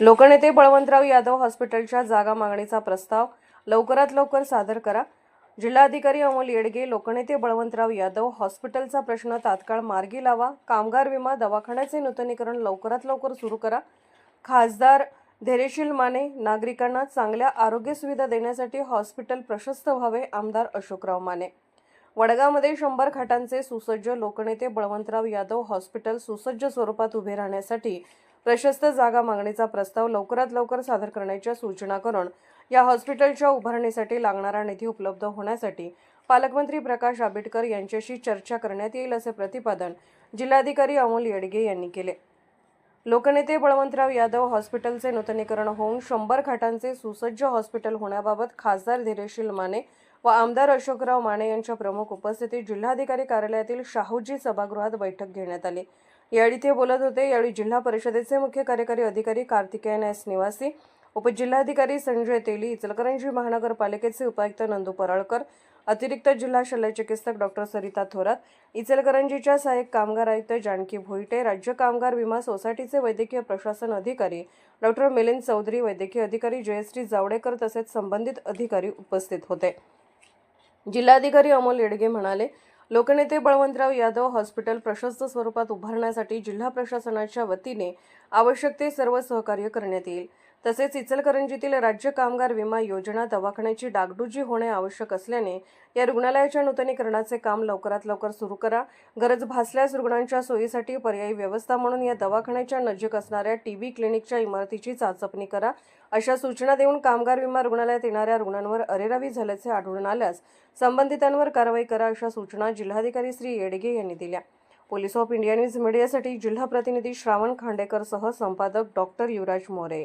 लोकनेते बळवंतराव यादव हॉस्पिटलच्या जागा मागणीचा प्रस्ताव लवकरात लवकर सादर करा. जिल्हाधिकारी अमोल येडगे लोकनेते बळवंतराव यादव हॉस्पिटलचा प्रश्न तात्काळ मार्गी लावा. कामगार विमा दवाखान्याचे नूतनीकरण लवकरात लवकर सुरू करा. खासदार धैर्यशील माने नागरिकांना चांगल्या आरोग्य सुविधा देण्यासाठी हॉस्पिटल प्रशस्त व्हावे आमदार अशोकराव माने. वडगावमध्ये शंभर खाटांचे सुसज्ज लोकनेते बळवंतराव यादव हॉस्पिटल सुसज्ज स्वरूपात उभे राहण्यासाठी प्रशस्त जागा मागणीचा प्रस्ताव लवकरात लवकर सादर करण्याच्या सूचना करून या हॉस्पिटलच्या उभारणीसाठी लागणारा निधी उपलब्ध होण्यासाठी पालकमंत्री प्रकाश आंबेडकर यांच्याशी चर्चा करण्यात येईल असे प्रतिपादन जिल्हाधिकारी अमोल येडगे यांनी केले. लोकनेते बळवंतराव यादव हॉस्पिटलचे नूतनीकरण होऊन शंभर खाटांचे सुसज्ज हॉस्पिटल होण्याबाबत खासदार धीरेशील माने व आमदार अशोकराव माने यांच्या प्रमुख उपस्थितीत जिल्हाधिकारी कार्यालयातील शाहूजी सभागृहात बैठक घेण्यात आली. यावेळी ते बोलत होते. यावेळी जिल्हा परिषदेचे मुख्य कार्यकारी अधिकारी कार्तिकेयन एस निवासी उपजिल्हाधिकारी संजय तेली इचलकरंजी महानगरपालिकेचे उपायुक्त नंदू परळकर अतिरिक्त जिल्हा शल्यचिकित्सक डॉक्टर सरिता थोरात इचलकरंजीच्या सहाय्यक कामगार आयुक्त जानकी भोईटे राज्य कामगार विमा सोसायटीचे वैद्यकीय प्रशासन अधिकारी डॉक्टर मिलिंद चौधरी वैद्यकीय अधिकारी जयश्री जावडेकर तसेच संबंधित अधिकारी उपस्थित होते. जिल्हाधिकारी अमोल येडगे म्हणाले लोकनेते बळवंतराव यादव हॉस्पिटल प्रशस्त स्वरूपात उभारण्यासाठी जिल्हा प्रशासनाच्या वतीने आवश्यक ते सर्व सहकार्य करण्यात येईल. तसेच इचलकरंजीतील राज्य कामगार विमा योजना दवाखान्याची डागडुजी होणे आवश्यक असल्याने या रुग्णालयाच्या नूतनीकरणाचे काम लवकरात लवकर सुरू करा. गरज भासल्यास रुग्णांच्या सोयीसाठी पर्यायी व्यवस्था म्हणून या दवाखान्याच्या नजीक असणाऱ्या टीबी क्लिनिकच्या इमारतीची चाचपणी करा. अशा सूचना देऊन कामगार विमा रुग्णालयात येणाऱ्या रुग्णांवर अरेरावी झाल्याचे आढळून आल्यास संबंधितांवर कारवाई करा अशा सूचना जिल्हाधिकारी श्री येडगे यांनी दिल्या. पोलीस ऑफ इंडिया न्यूज मीडियासाठी जिल्हा प्रतिनिधी श्रावण खांडेकरसह संपादक डॉक्टर युवराज मोरे.